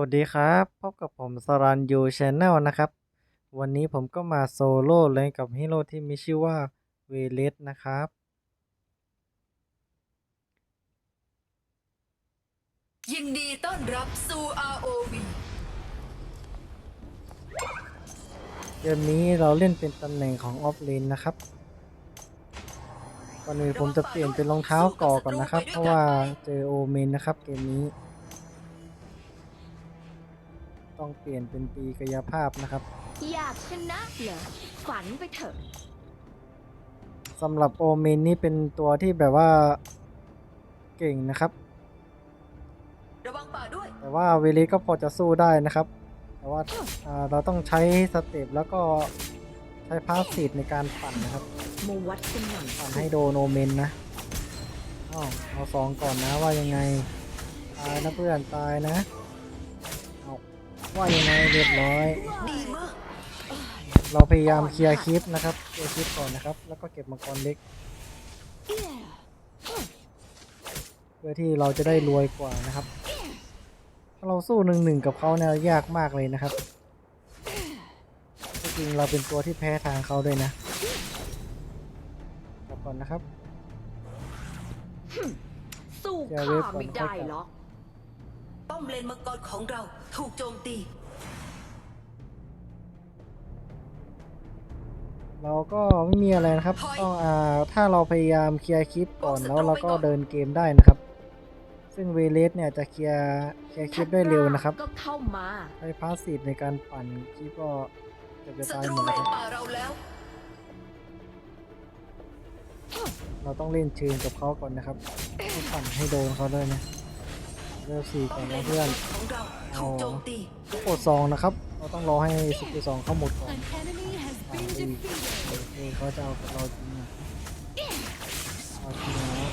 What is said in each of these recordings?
สวัสดีครับ พบกับผมสรันยูชแนลนะครับ วันนี้ผมก็มาโซโล่เล่นกับฮีโร่ที่มีชื่อว่าเวเลสนะครับ ยินดีต้อนรับสู่ ROV เกมนี้เราเล่นเป็นตำแหน่งของออฟเลนนะครับก่อนอื่นผมจะเปลี่ยนเป็นรองเท้าก่อก่อนนะครับ เพราะว่าเจอโอเมนนะครับเกมนี้ ต้องเปลี่ยนเป็นปีกายภาพนะครับ อยากชนะเหรอฝันไปเถอะสำหรับโอเมนนี่เป็นตัวที่แบบว่าเก่งนะครับ ระวังป่าด้วย แต่ว่าเวลิสก็พอจะสู้ได้นะครับ แต่ว่าอ่าเราต้องใช้สเต็ปแล้วก็ใช้พาสซีฟในการปั่นนะครับมาวัดกันหน่อยปั่นให้โดนโอเมนนะอ้าวเอาสองก่อนนะว่ายังไง ตายนะเพื่อนตายนะเอา ว่ายังไงเรียบร้อยดีมากเราพยายามเคลียร์คลิปนะครับเคลียร์คลิปก่อนนะครับ แล้วก็เก็บมังกรเล็ก เพื่อที่เราจะได้รวยกว่านะครับ ถ้าเราสู้หนึ่งหนึ่งกับเขาเนี่ยยากมากเลยนะครับที่จริงเราเป็นตัวที่แพ้ทางเขาด้วยนะกลับก่อนนะครับสู้อย่าเวข้าฟก่อนไม่ค่อยได้กลับหรอกป้ อมเลนมังกรของเราถูกโจมตี เราก็ไม่มีอะไรนะครับต้องอ่าถ้าเราพยายามเคลียร์คลิปก่อนแล้วเราก็เดินเกมได้นะครับ ซึ่งเวเลสเนี่ยจะเคลียร์เคลียร์คลิปได้เร็วนะครับก็เข้ามาใช้พาสซีฟในการปั่นคลิปก็จะไปศัตายตรูหมดเรแล้วครับนป่าเราแล้วเราต้องเล่นเชิงกับเขาก่อนนะครับต้องปั่นให้โดนเขาด้วยนะ เลือกสี่ก่อนนะเพื่อนขอาถูกโจมตีกดซองนะครับ เราต้องรอให้สกิลสองเข้าหมดก่อนโอเคเขาจะเอาเราจริงนะเอาจริงนะ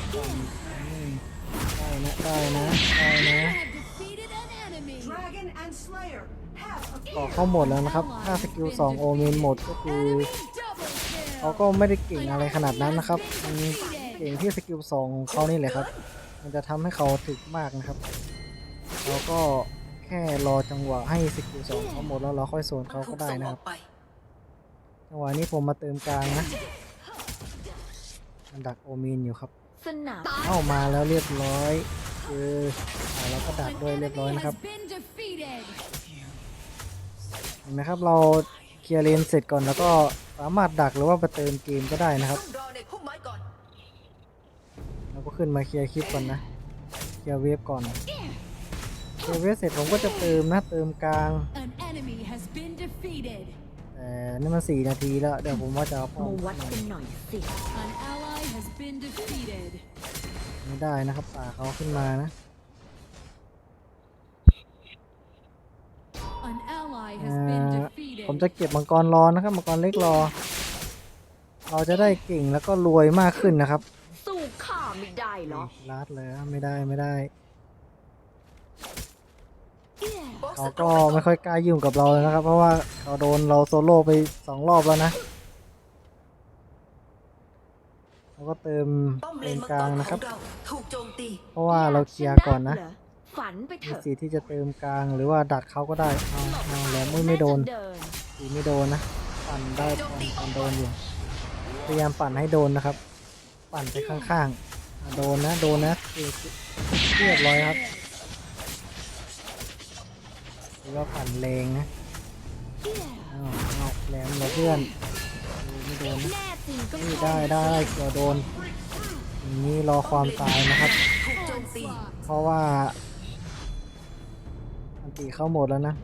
ได้นะได้นะได้นะต่อเข้าหมดแล้วนะครับ ถ้าสกิลสองโอเมนหมดก็คือเขาก็ไม่ได้เก่งอะไรขนาดนั้นนะครับ เก่งที่สกิลสองของเขานี่แหละครับ มันจะทำให้เขาถึกมากนะครับ เราก็แค่รอจังหวะให้สกิลสองเขาหมดแล้วเราค่อยโซนเขาก็ได้นะครับ จังหวะนี้ผมมาเติมกลางนะมันดักโอเมนอยู่ครับเข้ามาแล้วเรียบร้อยคือเราก็ดักด้วยเรียบร้อยนะครับเห็นไหมครับเราเคลียร์เลนเสร็จก่อนแล้วก็สามารถดักหรือว่าไปเติมเกมก็ได้นะครับ รอในพุ่มไม้ก่อน เราก็ ขึ้นมาเคลียร์คลิปก่อนนะเคลียร์เวฟก่อนเคลียร์เวฟเสร็จผมก็จะเติมนะเติมกลาง An enemy has been defeated. แต่นี่มันสี่นาทีแล้ว เดี๋ยวผมว่าจะเอาป้อมามวัดกันหน่อยสิ An ally has been defeated. ไม่ได้นะครับป่าเขาขึ้นมานะ An ally อ่ has been า defeated. ผมจะเก็บมังกรรอนะครับมังกรเล็กรอ เราจะได้เก่งแล้วก็รวยมากขึ้นนะครับสู้ข้า ไม่ได้หรอกลาดเลยอะไม่ได้ไม่ได้โอ้เขาศัตรูก็ไปก่ไม่อนค่อยกล้ายุ่งกับเราเลยนะครับ เพราะว่าเขาโดนเราโซโล่ไปสองรอบแล้วนะเราก็เติมป้อมเลเตินมมังกกลางรขนะคอรับงเราถูกโจมตีเพราะว่าเราเคลียร์ก่อนนะยาชเหรฝันไปเถมีอะสีที่จะเติมกลางหรือว่าดัดเขาก็ได้เอาเอาแหลมมือไม่โดนเดินสีไม่โดนนะปั่นได้ปั่นปั่นโดนอยู่พยายามปั่นให้โดนนะครับ ปั่นไปข้างๆอะ โดนนะ โดนนะเรียบร้อยครับหรือว่าปั่นแรงนะอ้าวเอาแหลมเหราเพื่อนดูไม่โดนนะแน่จริงก็นี่แค่ได้ได้เกี่ยวโดนอย่างนี้รอความตายนะครับถูกโจมตีเพราะว่า อันตีเข้าหมดแล้วนะ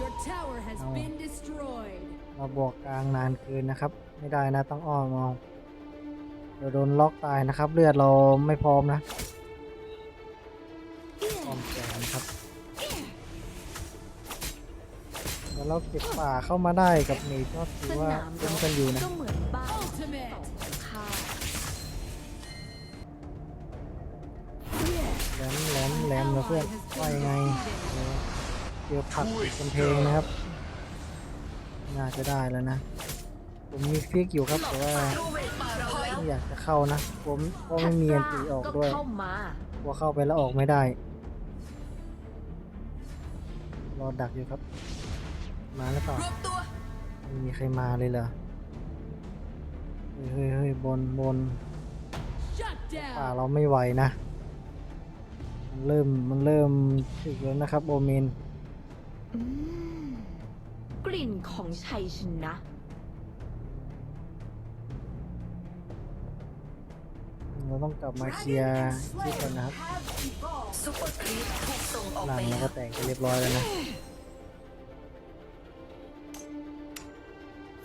Your tower has Oh. been destroyed. เราบวกกลางนานเกินนะครับ ไม่ได้นะต้องอ้อมเอาเดี๋ยวโดนล็อกตายนะครับ เลือดเราไม่พร้อมนะพร้อมแขนครับแล้วเราเก็บป่าเข้ามาได้กับมจก็ถือว่านามคุ้มกันอยู่นะก็เหมือนบ้าน Ultimate. ของข้าแหลมแหลมแหลมนะเพื่อนว่ายังไงเดี๋ยวผักกันเพลงนะครับ น่าจะได้แล้วนะ ผมมีฟิกอยู่ครับแต่ว่า ไม่อยากจะเข้านะ ผมก็ไม่มีอันตีออกด้วยเข้ามากลัวเข้าไปแล้วออกไม่ได้ รอดักอยู่ครับ มาแล้วเปล่ารวมตัวไม่มีใครมาเลยเหรอ เฮ้ยเฮ้ยเฮ้ยบนบน Shut ป่า down. เราไม่ไหวนะ มันเริ่มมันเริ่มถึกแล้วนะครับโอเมนอืมกลิ่นของชัยชนะ เราต้องกลับมาเคลียร์ Dragon คลิป and กัน Slayer นะครับ have evolved. ซุปเปอร์ครีปถูกส่งออกหลังไปเราแล้ก็วแต่งกันเรียบร้อยแล้วนะ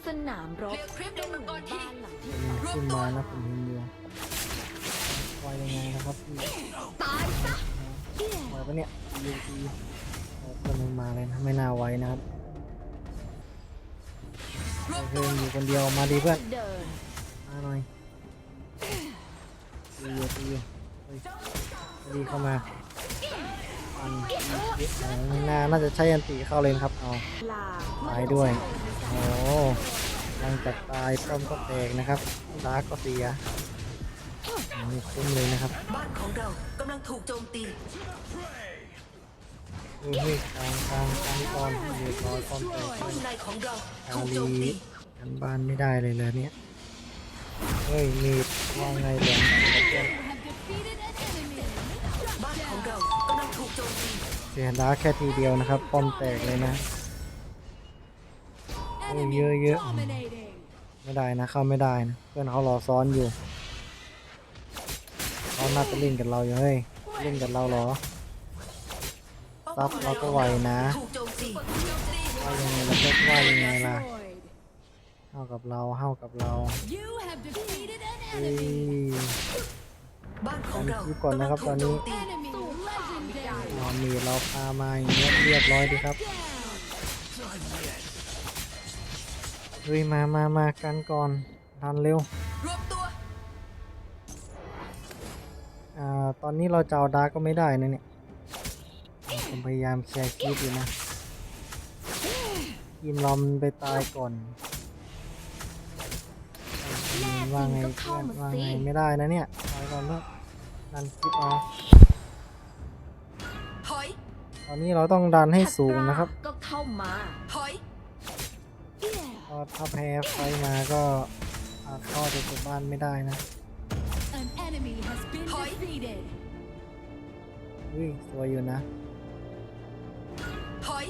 สนามรเคบลียร์ครีปเลนมังกรทีบ้านหลังที่มันขึ้นมานะผมเห็นอยู่ไวยังไงนะครับพี่ตายซะไวปะเนี่ยยูทีคนหนึงมาเลยนะไม่น่าไวนะครับรวมเพื่ตัอวนอยู่คนเดียวมาดีเพื่อนเดินมาหน่อย ตีอยู่ตีอยู่เฮ้ยดีเข้ามาอันไม่น่าน่าจะใช้อันตีเข้าเลนครับเอาตายด้วยโอ้หลังจากตายป้อมก็แตกนะครับดาร์กก็เสียนี่คุ้มเลยนะครับบ้านของเรากำลังถูกโจมตีเฮ้ยเฮ้ยกลางกลางกลางก่อนเรียบร้อยป้อมแตกป้อมในของเราอาถูกโจมตีกันบ้านไม่ได้เลยเลยเนี่ย เฮ้ยมีว่าไงเหลือง You have defeated an enemy. บ้านเรากำลังถูกโจมเสียดาแค่ทีเดียวนะครับ ป้อมแตกเลยนะ Enemy yeah, yeah. dominating. ไม่ได้นะเข้าไม่ได้นะเพื่อนเขารอซ้อนอยู่เขาน่าจะเล่นกับเราอยู่เฮ้ยเล่นกับเราเหรอซับเราก็ไหวนะว่ายังไงละเพื่อนว่ายังไงล่ะเข้ากับเราเข้ากับเรา บ้านของเราอันนี้ก่อนนะครับตอนนี้ลังถูกโจมตี Enemy legendary. เรามีเราพามาอย่างเงี้ยเรียบร้อยดีครับ Down. เฮ้ยมามามากันก่อนทันเร็วอ่าตอนนี้เราจะเอาดาร์กก็ไม่ได้นะเนี่ยผมพยายามแชร์คลิปอยู่นะยิมลอมไปตายก่อน ว่าจริไงงก็เพื่เข้าอนมาว่าสิไงไม่ได้นะเนี่ยตายก่อนเพื่อนดันคลิปเอาถอยตอนนี้เราต้องดันให้สูงนะครับก็เข้ามาถอยก็ถ้าแพ้ไฟมาก็อาจเข้าไปในบ้านไม่ได้นะ An enemy has been Hi. defeated. อุ้ยสวยอยู่นะถอย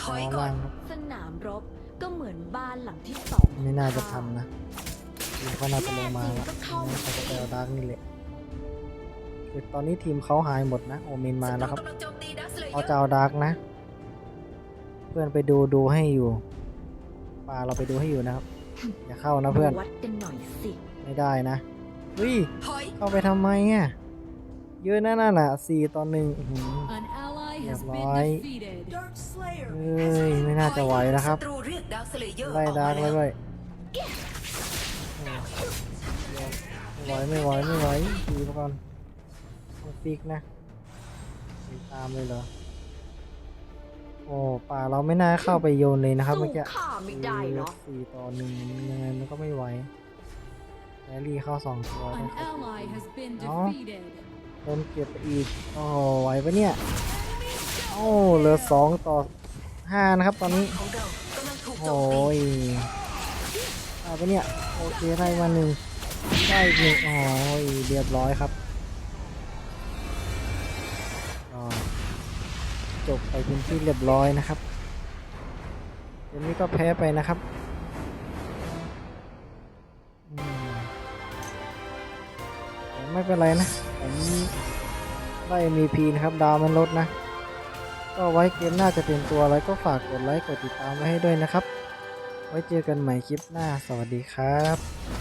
ถเอาอยก่อนล่างครับสนามรบ ก็เหมือนบ้านหลังที่สองไม่น่าจะทันนะทีมเขาน่าจะลงมาแน่จริงละก็เข้าเขาจะไปเอาดาร์กนี่แหละคือตอนนี้ทีมเขาหายหมดนะ โอเมนมาแล้วครับศัตกำลังโจมตีดัสเลเยเขาอร์จะเอาดาร์กนะ เพื่อนไปดูดูให้อยู่ป่าเราไปดูให้อยู่นะครับ อย่าเข้านะเพื่อน วัดกันหน่อยสิ ไม่ได้นะอุ้ยถอยเข้าไปทำไมอะเยอะนั่นน่ะสี่ต่อหนึ่ง อื้อหือ An ally has Yeah, been boy. defeated. Dark Slayer เอ้ยไม่น่าจะไหวนะครับศัตรูเรียกดาวสเลเยอร์ไล่ออกดามาร์กแล้ไว้วด้วยโอ้ไม่ไหวไม่ไหวไม่ไหวทีมาก่อนต้องฟิกนะไปตามเลยเหรอโอ้ป่าเราไม่น่าเข้าไปโยนเลยนะครับสู้เมื่อกี้ข้าไม่ได้หรอกสี่ต่อหนึ่งยังไงมันก็ไม่ไหวแรลี่เข้าสองตัว An นะครับ ally has been Oh. defeated. โดนเก็บไปอีกโอ้โหไหวปะเนี่ย โอ้เหลือสองต่อห้านะครับตอนนี้โอ้มตียไปเนี่ยโอเคได้มาหนึ่งได้อีกหนึ่งโอ้ยเรียบร้อยครับจบไปเป็นที่เรียบร้อยนะครับเกมนี้ก็แพ้ไปนะครับไม่เป็นไรนะผมได้ MVP นะครับ ดาวมันลดนะ ก็ไว้เกมหน้าจะเป็นตัวอะไรก็ฝากกดไลค์กดติดตามไว้ให้ด้วยนะครับ ไว้เจอกันใหม่คลิปหน้า สวัสดีครับ